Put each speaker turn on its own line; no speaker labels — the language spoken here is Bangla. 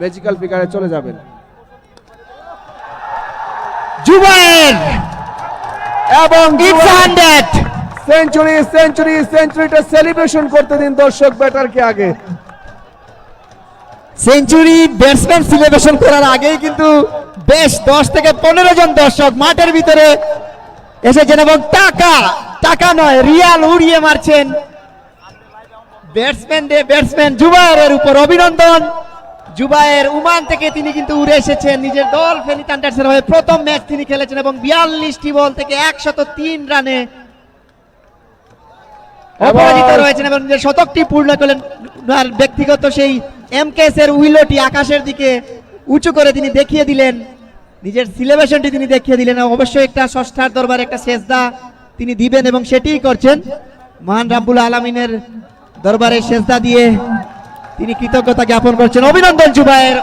ম্যাজিক্যাল ফিগারে চলে যাবেন।
জুবায়ের
এবং সেঞ্চুরি সেঞ্চুরি সেঞ্চুরিটা সেলিব্রেশন করতে দিন দর্শক ব্যাটারকে আগে।
সেঞ্চুরি ব্যাটসম্যান সেলিব্রেশন করার আগেই কিন্তু বেশ দশ থেকে পনেরো জন দর্শক মাঠের ভিতরে এসেছেন এবং টাকা টাকা নয় রিয়াল উড়িয়ে মারছেন। ব্যাটসম্যান ডে ব্যাটসম্যান জুবায়ের উপর অভিনন্দন। জুবায়ের উমান থেকে তিনি কিন্তু উড়ে এসেছেন। নিজের দল ফেনী হয়ে প্রথম ম্যাচ তিনি খেলেছেন এবং বিয়াল্লিশটি বল থেকে একশত তিন রানে অপরাজিত রয়েছেন এবং নিজের শতকটি পূর্ণ করলেন। আর ব্যক্তিগত সেই এমকেএস এর উইলোটি আকাশের দিকে উঁচু করে তিনি দেখিয়ে দিলেন। নিজের সিলেবেশনটি তিনি দেখিয়ে দিলেন অবশ্যই একটা ষষ্ঠার দরবারে একটা সেজদা তিনি দিবেন এবং সেটিই করছেন। মহান রাব্বুল আলমিনের দরবারে সেজদা দিয়ে তিনি কৃতজ্ঞতা জ্ঞাপন করছেন। অভিনন্দন জুবায়ের।